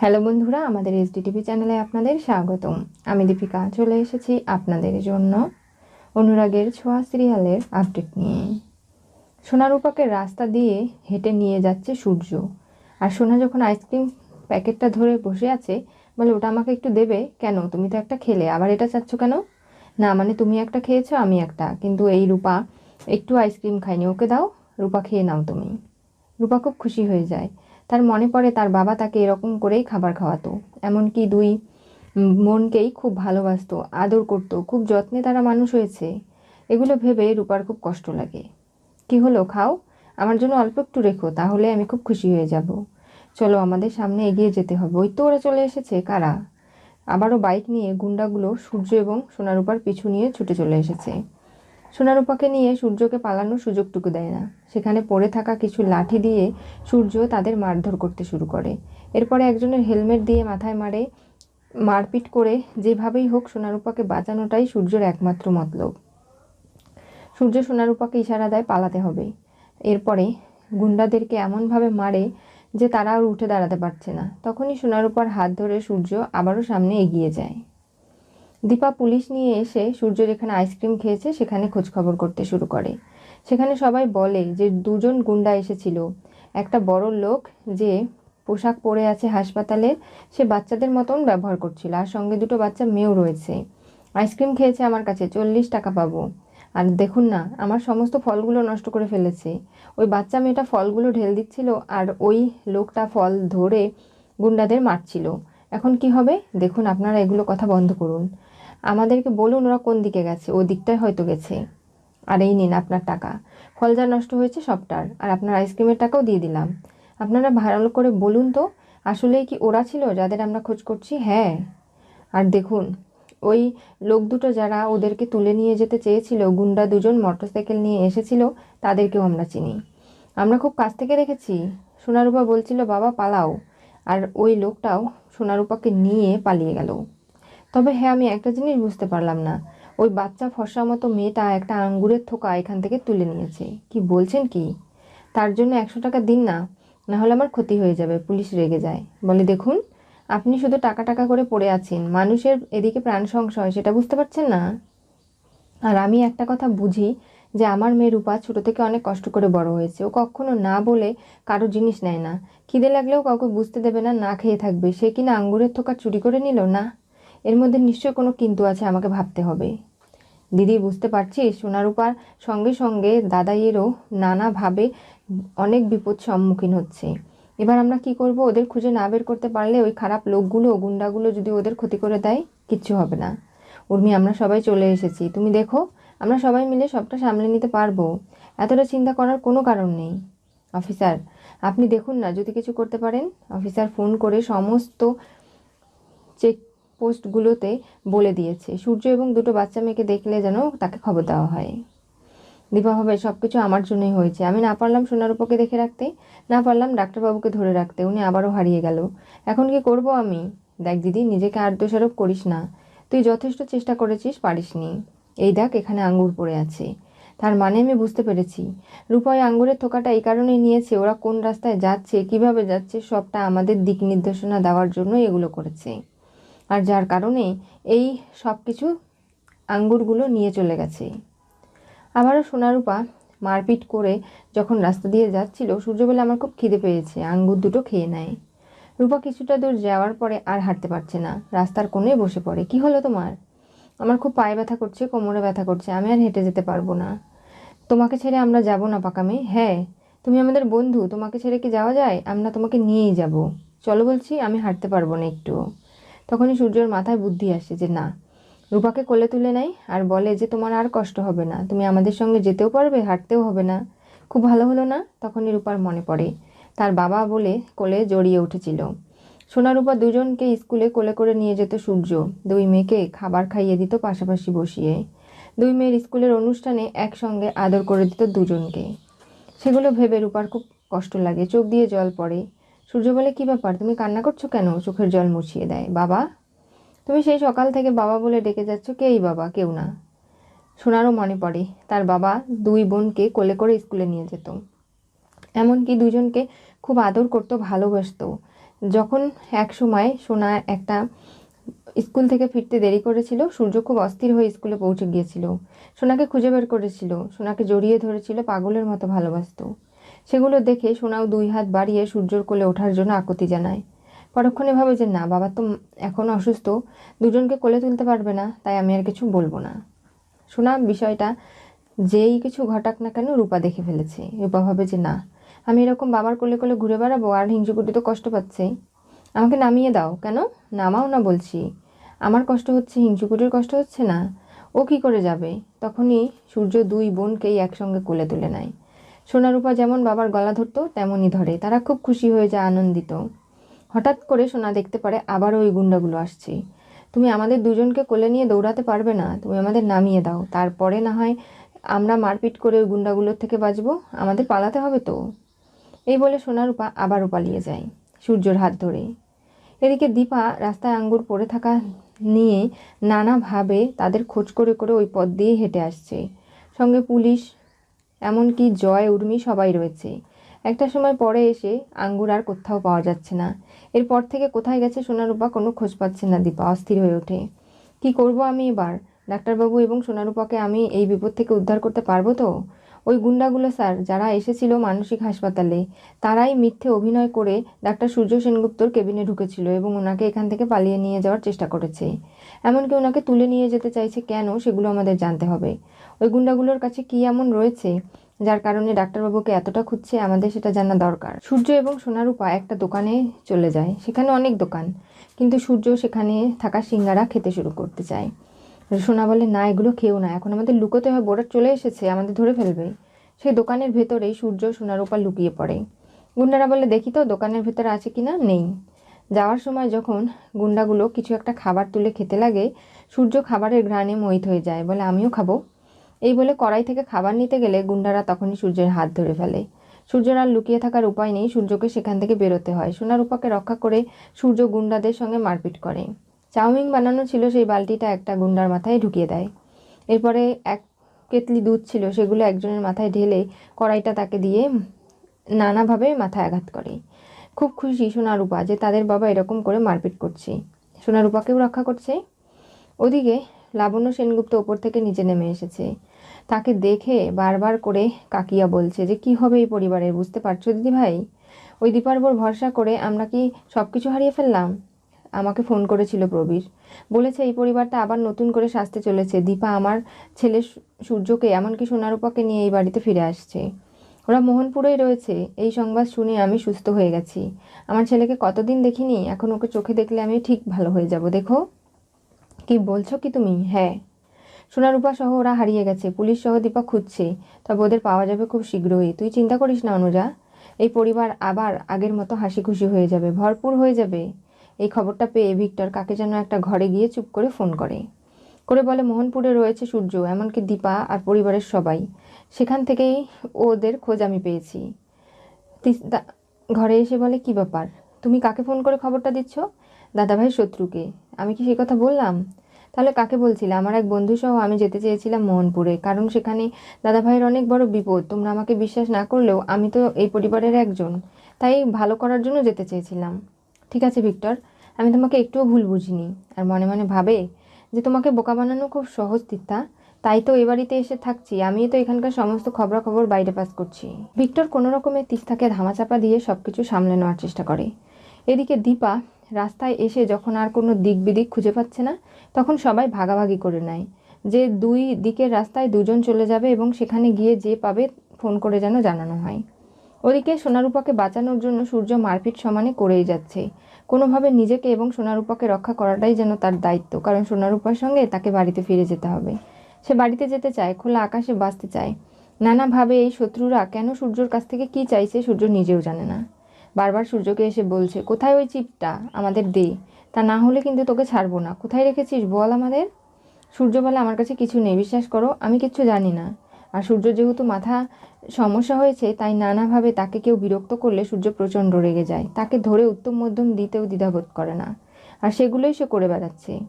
Hello বন্ধুরা, আমাদের SDTV চ্যানেলে আপনাদের স্বাগতম। আমি দীপিকা, চলে এসেছি আপনাদের জন্য অনুরাগের ছোঁয়া সিরিয়ালের আপডেট নিয়ে। সোনারূপাকে রাস্তা দিয়ে হেঁটে নিয়ে যাচ্ছে সূর্য। আর সোনা যখন আইসক্রিম প্যাকেটটা ধরে বসে আছে, বলে, ওটা আমাকে একটু দেবে? কেন? তুমি তো একটা খেলে, আবার এটা চাচ্ছ কেন? না মানে তুমি একটা খেয়েছো, আমি একটা। কিন্তু এই রূপা একটু আইসক্রিম খাইনি ওকে দাও, রূপা খেয়ে নাও তুমি। রূপা খুব খুশি হয়ে যায়। তার মনে পড়ে তার বাবা তাকে এরকম করেই খাবার খাওয়াতো। এমনকি দুই মনকেই খুব ভালোবাসতো, আদর করতো, খুব যত্নে তারা মানুষ হয়েছে। এগুলো ভেবে রূপার খুব কষ্ট লাগে। কি হলো, খাও? আমার জন্য অল্প একটু রেখো, তাহলে আমি খুব খুশি হয়ে যাব। চলো, আমাদের সামনে এগিয়ে যেতে হবে। ওই তো ওরা চলে এসেছে, কারা? আবারও বাইক নিয়ে গুন্ডাগুলো সূর্য এবং সোনারূপার পিছু নিয়ে ছুটে চলে এসেছে। সোনারূপাকে নিয়ে সূর্যকে পালানোর সুযোগটুকু দেয় না। সেখানে পড়ে থাকা কিছু লাঠি দিয়ে সূর্য তাদের মারধর করতে শুরু করে। এরপরে একজনের হেলমেট দিয়ে মাথায় মারে, মারপিট করে, যেভাবেই হোক সোনারূপাকে বাঁচানোটাই সূর্যের একমাত্র মতলব। সূর্য সোনারূপাকে ইশারা দেয় পালাতে হবে। এরপরে গুন্ডাদেরকে এমনভাবে মারে যে তারা আর উঠে দাঁড়াতে পারছে না। তখনই সোনারূপার হাত ধরে সূর্য আবারও সামনে এগিয়ে যায়। দীপা পুলিশ নিয়ে এসে সূর্য যেখানে আইসক্রিম খেয়েছে, সেখানে খোঁজখবর করতে শুরু করে। সেখানে সবাই বলে যে, দুজন গুন্ডা এসেছিল। একটা বড় লোক যে পোশাক পরে আছে হাসপাতালে, সে বাচ্চাদের মতন ব্যবহার করছিল। আর সঙ্গে দুটো বাচ্চা মেয়েও রয়েছে। আইসক্রিম খেয়েছে আমার কাছে, চল্লিশ টাকা পাবো। আর দেখুন না, আমার সমস্ত ফলগুলো নষ্ট করে ফেলেছে। ওই বাচ্চা মেয়েটা ফলগুলো ঢেল দিচ্ছিল আর ওই লোকটা ফল ধরে গুন্ডাদের মারছিল। এখন কি হবে? দেখুন, আপনারা এগুলো কথা বন্ধ করুন। আমাদেরকে বলুন ওরা কোন দিকে গেছে, ও দিকটায় হয়তো গেছে। আর এই নিন আপনার টাকা। ফল যা নষ্ট হয়েছে সবটার। আর আপনার আইসক্রিমের টাকাও দিয়ে দিলাম। আপনারা ভালো করে বলুন তো, আসলেই কি ওরা ছিল যাদের আমরা খোঁজ করছি? হ্যাঁ। আর দেখুন, ওই লোক দুটো যারা ওদেরকে তুলে নিয়ে যেতে চেয়েছিল, গুন্ডা দুজন মোটরসাইকেল নিয়ে এসেছিল, তাদেরকেও আমরা চিনি। আমরা খুব কাছ থেকে দেখেছি। সোনারূপা বলছিল, বাবা, পালাও। আর ওই লোকটাও সোনারূপাকে নিয়ে পালিয়ে গেল। তবে হ্যাঁ আমি একটা জিনিস বুঝতে পারলাম না। ওই বাচ্চা ফর্সা মতো মেয়েটা একটা আঙ্গুরের থোকা এখান থেকে তুলে নিয়েছে। কি বলছেন কি? তার জন্য একশো টাকা দিন না না হলে আমার ক্ষতি হয়ে যাবে, পুলিশ রেগে যায়। বলে দেখুন, আপনি শুধু টাকা টাকা করে পড়ে আছেন, মানুষের এদিকে প্রাণ সংশয়, সেটা বুঝতে পারছেন না? আর আমি একটা কথা বুঝি যে আমার মেয়ে রূপা ছোটো থেকে অনেক কষ্ট করে বড় হয়েছে। ও কখনো না বলে কারও জিনিস নেয় না। খিদে লাগলেও কাউকে বুঝতে দেবে না না খেয়ে থাকবে। সে কিনা আঙ্গুরের থোকা চুরি করে নিল, না? এর মধ্যে নিশ্চয় কোনো কিন্তু আছে, আমাকে ভাবতে হবে। দিদি, বুঝতে পারছিস? সোনারূপার সঙ্গে সঙ্গে দাদাইয়েরও নানাভাবে অনেক বিপদ সম্মুখীন হচ্ছে। এবার আমরা কি করব? ওদের খুঁজে না বের করতে পারলে ওই খারাপ লোকগুলো, গুন্ডাগুলো যদি ওদের ক্ষতি করে দেয়, কিচ্ছু হবে না। উর্মি, আমরা সবাই চলে এসেছি। তুমি দেখো, আমরা সবাই মিলে সবটা সামলে নিতে পারব। এতটা চিন্তা করার কোনো কারণ নেই। অফিসার, আপনি দেখুন না, যদি কিছু করতে পারেন, অফিসার ফোন করে সমস্ত চেক পোস্টগুলোতে বলে দিয়েছে, সূর্য এবং দুটো বাচ্চা মেয়েকে দেখলে যেন তাকে খবর দেওয়া হয়। দীপা ভাবে সব কিছু আমার জন্যই হয়েছে। আমি না পারলাম সোনারূপকে দেখে রাখতে, না পারলাম ডাক্তারবাবুকে ধরে রাখতে। উনি আবারও হারিয়ে গেল। এখন কি করব আমি? দেখ দিদি, নিজেকে আর দোষারোপ করিস না। তুই যথেষ্ট চেষ্টা করেছিস, পারিসনি। এই দেখ, এখানে আঙ্গুর পড়ে আছে। তার মানে আমি বুঝতে পেরেছি। রূপায় আঙ্গুরের থোকাটা এই কারণেই নিয়েছে, ওরা কোন রাস্তায় যাচ্ছে, কীভাবে যাচ্ছে, সবটা আমাদের দিক নির্দেশনা দেওয়ার জন্য এগুলো করেছে। আর যার কারণে এই সব কিছু আঙ্গুরগুলো নিয়ে চলে গেছে। আবারও সোনারূপা মারপিট করে যখন রাস্তা দিয়ে যাচ্ছিল, সূর্যবেলা আমার খুব খিদে পেয়েছে, আঙ্গুর দুটো খেয়ে নেয়। রূপা কিছুটা দূর যাওয়ার পরে আর হাঁটতে পারছে না, রাস্তার কোণে বসে পড়ে। কি হলো তোমার? আমার খুব পায়ে ব্যথা করছে, কোমরে ব্যথা করছে, আমি আর হেঁটে যেতে পারব না। তোমাকে ছেড়ে আমরা যাব না পাকামে? হ্যাঁ তুমি আমাদের বন্ধু, তোমাকে ছেড়ে কি যাওয়া যায়? আমরা তোমাকে নিয়েই যাব। চলো বলছি, আমি হাঁটতে পারব না একটুও তখনই সূর্যের মাথায় বুদ্ধি আসে যে না, রূপাকে কোলে তুলে নেয় আর বলে যে তোমার আর কষ্ট হবে না, তুমি আমাদের সঙ্গে যেতেও পারবে, হাঁটতেও হবে না। খুব ভালো হলো না? তখনই রূপার মনে পড়ে। তার বাবা বলে কোলে জড়িয়ে উঠেছিল। সোনা রূপা দুজনকে স্কুলে কোলে করে নিয়ে যেত সূর্য। দুই মেয়েকে খাবার খাইয়ে দিত পাশাপাশি বসিয়ে। দুই মেয়ের স্কুলের অনুষ্ঠানে একসঙ্গে আদর করে দিত দুজনকে। সেগুলো ভেবে রূপার খুব কষ্ট লাগে। চোখ দিয়ে জল পড়ে। সূর্য বলে, কী ব্যাপার? তুমি কান্না করছ কেন? চোখের জল মুছিয়ে দেয়। বাবা? তুমি সেই সকাল থেকে বাবা বলে ডেকে যাচ্ছ। কেই বাবা? কেউ না। সোনারও মনে পড়ে। তার বাবা দুই বোনকে কোলে করে স্কুলে নিয়ে যেত। এমনকি দুজনকে খুব আদর করতো, ভালোবাসতো। যখন এক সময় সোনা একটা স্কুল থেকে ফিরতে দেরি করেছিল, সূর্য খুব অস্থির হয়ে স্কুলে পৌঁছে গিয়েছিল। সোনাকে খুঁজে বের করেছিল। সোনাকে জড়িয়ে ধরেছিল, পাগলের মতো ভালোবাসতো। সেগুলো দেখে সোনাও দুই হাত বাড়িয়ে সূর্যর কোলে ওঠার জন্য আকুতি জানায়। পরক্ষণে ভাবে যে, না, বাবা তো এখন অসুস্থ, দুজনকে কোলে তুলতে পারবে না, তাই আমি আর কিছু বলব না। সোনা বিষয়টা যেই কিছু ঘটাক না কেন রূপা দেখে ফেলেছে। রূপা ভাবে যে, না, আমি এরকম বাবার কোলে কোলে ঘুরে বেড়াবো আর হিংসুকুটি তো কষ্ট পাচ্ছে। আমাকে নামিয়ে দাও। কেন? নামাও না বলছি। আমার কষ্ট হচ্ছে, হিংসুকুটির কষ্ট হচ্ছে না। ও কি করে যাবে? তখনই সূর্য দুই বোনকেই একসঙ্গে কোলে তুলে নেয়। সোনারূপা যেমন বাবার গলা ধরতো, তেমনই ধরে। তারা খুব খুশি হয়ে যায় আনন্দিত। হঠাৎ করে সোনা দেখতে পারে আবার ওই গুন্ডাগুলো আসছে। তুমি আমাদের দুজনকে কোলে নিয়ে দৌড়াতে পারবে না, তুমি আমাদের নামিয়ে দাও। তারপরে না হয় আমরা মারপিট করে ওই গুন্ডাগুলোর থেকে বাঁচবো, আমাদের পালাতে হবে তো। এই বলে সোনারূপা আবারও পালিয়ে যায়, সূর্যর হাত ধরে। এদিকে দীপা রাস্তায় আঙ্গুর পড়ে থাকা নিয়ে নানাভাবে তাদের খোঁজ করে করে ওই পথ দিয়ে হেঁটে আসছে। সঙ্গে পুলিশ এমনকি জয়, উর্মি সবাই রয়েছে। একটা সময় পরে এসে আঙ্গুর আর কোথাও পাওয়া যাচ্ছে না। এরপর থেকে কোথায় গেছে সোনারূপা কোনো খোঁজ পাচ্ছে না দীপা, অস্থির হয়ে ওঠে। কি করব আমি এবার? ডাক্তারবাবু এবং সোনারূপাকে আমি এই বিপদ থেকে উদ্ধার করতে পারব তো? ওই গুন্ডাগুলো স্যার, যারা এসেছিল মানসিক হাসপাতালে, তারাই মিথ্যে অভিনয় করে ডাক্তার সূর্য সেনগুপ্তর কেবিনে ঢুকেছিল এবং ওনাকে এখান থেকে পালিয়ে নিয়ে যাওয়ার চেষ্টা করেছে। এমনকি ওনাকে তুলে নিয়ে যেতে চাইছে কেন সেগুলো আমাদের জানতে হবে। ওই গুন্ডাগুলোর কাছে কী এমন রয়েছে? যার কারণে ডাক্তারবাবুকে এতটা খুঁজছে, আমাদের সেটা জানা দরকার। সূর্য এবং সোনারূপা একটা দোকানে চলে যায়। সেখানে অনেক দোকান। কিন্তু সূর্য সেখানে থাকা সিঙ্গারা খেতে শুরু করতে চায়। সোনা বলে, না, এগুলো খেও না। এখন আমাদের লুকোতে হবে বোর্ডার চলে এসেছে, আমাদের ধরে ফেলবে। সেই দোকানের ভেতরেই সূর্য, সোনারূপা লুকিয়ে পড়ে। গুন্ডারা বলে, দেখি তো, দোকানের ভেতরে আছে কি না নেই। যাওয়ার সময় যখন গুন্ডাগুলো কিছু একটা খাবার তুলে খেতে লাগে, সূর্য খাবারের ঘ্রাণে মোহিত হয়ে যায়। বলে, আমিও খাব। এই বলে কড়াই থেকে খাবার নিতে গেলে গুন্ডারা তখনই সূর্যের হাত ধরে ফেলে। সূর্যের আর লুকিয়ে থাকার উপায় নেই, সূর্যকে সেখান থেকে বেরোতে হয়। সোনারূপাকে রক্ষা করে সূর্য গুন্ডাদের সঙ্গে মারপিট করে। চাউমিন বানানো ছিল, সেই বালতিটা একটা গুন্ডার মাথায় ঢুকিয়ে দেয়। এরপরে এক কেতলি দুধ ছিল, সেগুলো একজনের মাথায় ঢেলে কড়াইটা তাকে দিয়ে নানাভাবে মাথায় আঘাত করে। খুব খুশি সোনারূপা যে তাদের বাবা এরকম করে মারপিট করছে। সোনারূপাকেও রক্ষা করছে। ওদিকে লাবণ্য সেনগুপ্ত ওপর থেকে নিচে নেমে এসেছে। তাকে দেখে বারবার করে কাকিয়া বলছে যে, কি হবে এই পরিবারের? বুঝতে পারছ দিদি ভাই? ওই দীপার উপর ভরসা করে আমরা কি সব কিছু হারিয়ে ফেললাম? আমাকে ফোন করেছিল প্রবীর। বলেছে, এই পরিবারটা আবার নতুন করে সাজতে চলেছে। দীপা আমার ছেলে সূর্যকে এমনকি সোনারূপাকে নিয়ে এই বাড়িতে ফিরে আসছে। ওরা মোহনপুরেই রয়েছে। এই সংবাদ শুনে আমি সুস্থ হয়ে গেছি। আমার ছেলেকে কতদিন দেখিনি, এখন ওকে চোখে দেখলে আমি ঠিক ভালো হয়ে যাব। দেখো। কি বলছো কি তুমি? হ্যাঁ। সোনারূপা সহ ওরা হারিয়ে গেছে। পুলিশ সহ দীপা খুঁজছে। তবে ওদের পাওয়া যাবে খুব শীঘ্রই। তুই চিন্তা করিস না, অনুজা। এই পরিবার আবার আগের মতো হাসি খুশি হয়ে যাবে। ভরপুর হয়ে যাবে। এই খবরটা পেয়ে ভিক্টর কাকে যেন একটা ঘরে গিয়ে চুপ করে ফোন করে। করে বলে, মোহনপুরে রয়েছে সূর্য, এমনকি দীপা আর পরিবারের সবাই। সেখান থেকেই ওদের খোঁজ আমি পেয়েছি। ঘরে এসে বলে, কি ব্যাপার? তুমি কাকে ফোন করে খবরটা দিচ্ছ? দাদাভাই শত্রুকে। আমি কি সেই কথা বললাম? তাহলে কাকে বলছিলে? আমার এক বন্ধু সহ আমি যেতে চেয়েছিলাম মোহনপুরে। কারণ সেখানে দাদাভাইয়ের অনেক বড় বিপদ। তোমরা আমাকে বিশ্বাস না করলেও আমি তো এই পরিবারের একজন। তাই ভালো করার জন্য যেতে চেয়েছিলাম। ঠিক আছে, ভিক্টর। আমি তোমাকে একটুও ভুল বুঝিনি। আর মনে মনে ভাবে যে তোমাকে বোকা বানানো খুব সহজ তিথা তাই তো এ বাড়িতে এসে থাকছি। আমি তো এখানকার সমস্ত খবরাখবর বাইরে পাস করছি। ভিক্টর কোনো রকমের তিস্তাকে ধামাচাপা দিয়ে সব কিছু সামলে নেওয়ার চেষ্টা করে। এদিকে দীপা রাস্তায় এসে যখন আর কোনো দিক বিদিক খুঁজে পাচ্ছে না, তখন সবাই ভাগাভাগি করে নেয়। যে দুই দিকের রাস্তায় দুজন চলে যাবে এবং সেখানে গিয়ে যে পাবে ফোন করে যেন জানানো হয়। ওদিকে সোনারূপাকে বাঁচানোর জন্য সূর্য মারপিট সমানে করেই যাচ্ছে। কোনোভাবে নিজেকে এবং সোনারূপাকে রক্ষা করাটাই যেন তার দায়িত্ব, কারণ সোনারূপার সঙ্গে তাকে বাড়িতে ফিরে যেতে হবে। সে বাড়িতে যেতে চায়, খোলা আকাশে বাঁচতে চায়। নানাভাবে এই শত্রুরা কেন সূর্যর কাছ থেকে কি চাইছে সূর্য নিজেও জানে না। বারবার সূর্যকে এসে বলছে, কোথায় ওই চিপটা? আমাদের দে। তা না হলে কিন্তু তোকে ছাড়বো না। কোথায় রেখেছিস বল আমাদের? সূর্য বলে, আমার কাছে কিছু নেই, বিশ্বাস করো, আমি কিচ্ছু জানি না। আর সূর্য যেহেতু মাথা সমস্যা হয়েছে, তাই নানাভাবে তাকে কেউ বিরক্ত করলে সূর্য প্রচণ্ড রেগে যায়। তাকে ধরে উত্তম মধ্যম দিতেও দ্বিধাবোধ করে না। আর সেগুলোই সে করে বেড়াচ্ছে।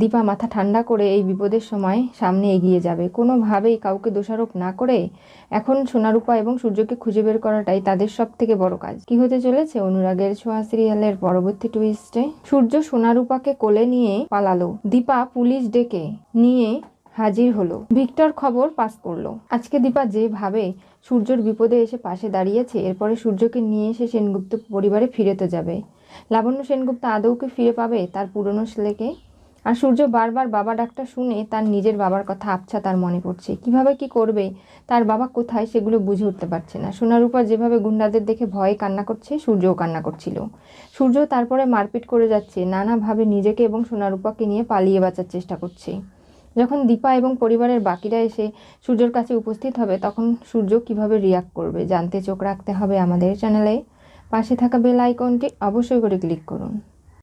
দীপা মাথা ঠান্ডা করে এই বিপদের সময় সামনে এগিয়ে যাবে। কোনোভাবেই কাউকে দোষারোপ না করে এখন সোনারূপা এবং সূর্যকে খুঁজে বের করাটাই তাদের সব থেকে বড় কাজ। কি হতে চলেছে? অনুরাগের ছোঁয়া সিরিয়ালের পরবর্তী টুইস্টে সূর্য সোনারূপাকে কোলে নিয়ে পালালো। দীপা পুলিশ ডেকে নিয়ে হাজির হলো। ভিক্টর খবর পাস করল। আজকে দীপা যেভাবে সূর্যর বিপদে এসে পাশে দাঁড়িয়েছে, এরপরে সূর্যকে নিয়ে এসে সেনগুপ্ত পরিবারে ফিরেতে যাবে। লাবণ্য সেনগুপ্ত আদৌকে ফিরে পাবে? তার পুরনো ছেলেকে আর সূর্য বারবার বাবা ডাকটা শুনে তার নিজের বাবার কথা আবছা তার মনে পড়ছে। কীভাবে কি করবে? তার বাবা কোথায় সেগুলো বুঝে উঠতে পারছে না। সোনারূপা যেভাবে গুন্ডাদের দেখে ভয়ে কান্না করছে, সূর্যও কান্না করছিল। সূর্য তারপরে মারপিট করে যাচ্ছে, নানাভাবে নিজেকে এবং সোনারূপাকে নিয়ে পালিয়ে বাঁচার চেষ্টা করছে। যখন দীপা এবং পরিবারের বাকিরা এসে সূর্যর কাছে উপস্থিত হবে, তখন সূর্য কীভাবে রিয়াক্ট করবে? জানতে চোখ রাখতে হবে আমাদের চ্যানেলে পাশে থাকা বেল আইকনটি অবশ্যই করে ক্লিক করুন।